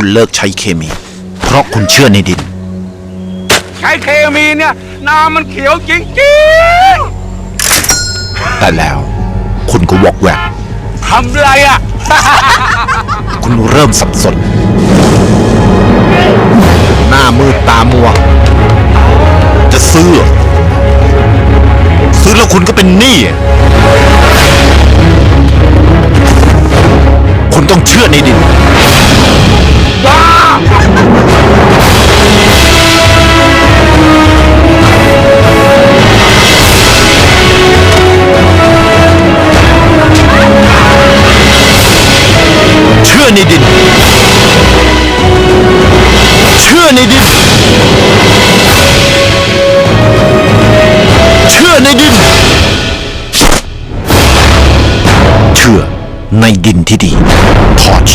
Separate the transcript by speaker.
Speaker 1: คุณเลิกใช้เคมี เพราะคุณเชื่อในดิน
Speaker 2: ใช้เคมีเนี่ยนามันเขียวจริง
Speaker 1: แต่แล้วคุณก็วอกแวกๆ
Speaker 2: ทำไรอะ
Speaker 1: คุณเริ่มสับสน หน้ามืดตามัว จะซื้อเหรอซื้อแล้วคุณก็เป็นหนี้คุณต้องเชื่อในดินื่อในดิน เชื่อในดิน เชื่อในดิน เชื่อในดินที่ดีทอช